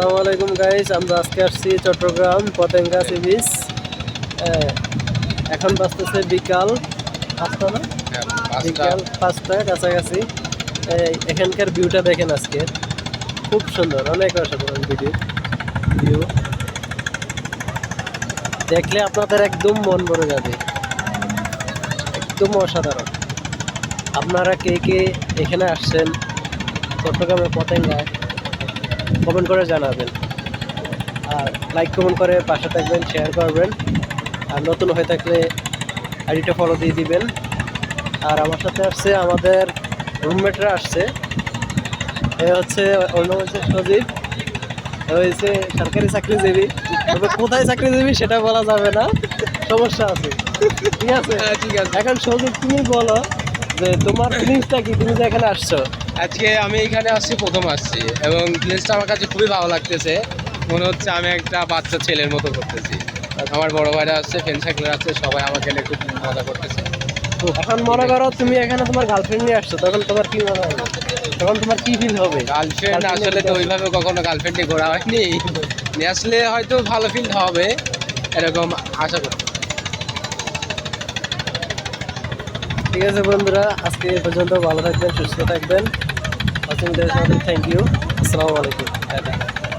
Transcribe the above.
আসসালামু আলাইকুম গাইস আমরা আজকে আসছি চট্টগ্রাম পতেঙ্গা সি বিচ এখন বাজতেছে বিকাল পাঁচটা না? বিকাল পাঁচটা কাছাকাছি। এখানকার ভিউটা দেখেন আজকে। খুব সুন্দর অনেক অসাধারণ ভিডিও ভিউ দেখলে আপনাদের একদম মন ভরে যাবে। একদম অসাধারণ। আপনারা কে কে এখানে আসছেন চট্টগ্রামের পতেঙ্গায়? কমেন্ট করে জানাবেন। আর লাইক কমেন্ট করে পাশে থাকবেন শেয়ার করবেন। আর নতুন হয়ে থাকলে আইডিটা ফলো দিয়ে দিবেন। আর আমার সাথে আসছে আমাদের রুমমেটরা আসছে। এ হচ্ছে নাম হচ্ছে সজীব। হয়েছে সরকারি চাকরিজীবী। তবে কোথায় চাকরিজীবী সেটা বলা যাবে না। সমস্যা আছে। ঠিক আছে? হ্যাঁ, ঠিক আছে। এখন সজীব তুমি বলো যে তোমার ফিলিংসটা কি? তুমি যে এখানে আসছো। আজকে আমি এখানে আসছি প্রথম আসছি এবং প্লেসটা আমার কাছে খুবই ভালো লাগতেছে। মনে হচ্ছে আমি একটা বাচ্চা ছেলের মতো করতেছি। আমার বড় ভাইরা আসছে ফ্রেন্ড সার্কেল আছে সবাই আমাকে নিয়ে খুব মজা করতেছে। এখন মনে করো তুমি এখানে তোমার গার্লফ্রেন্ড নিয়ে আসছো তখন তোমার কি মনে হবে তখন তোমার কি ফিল হবে? গার্লফ্রেন্ড আসলে তো ওইভাবে কখনো গার্লফ্রেন্ডে ঘোরা হয়নি। নিয়ে আসলে হয়তো ভালো ফিল হবে এরকম আশা করি। ঠিক আছে বন্ধুরা আজকে এ পর্যন্ত ভালো থাকবেন সুস্থ থাকবেন। ওয়াচিং থ্যাংক ইউ আসসালামু আলাইকুম।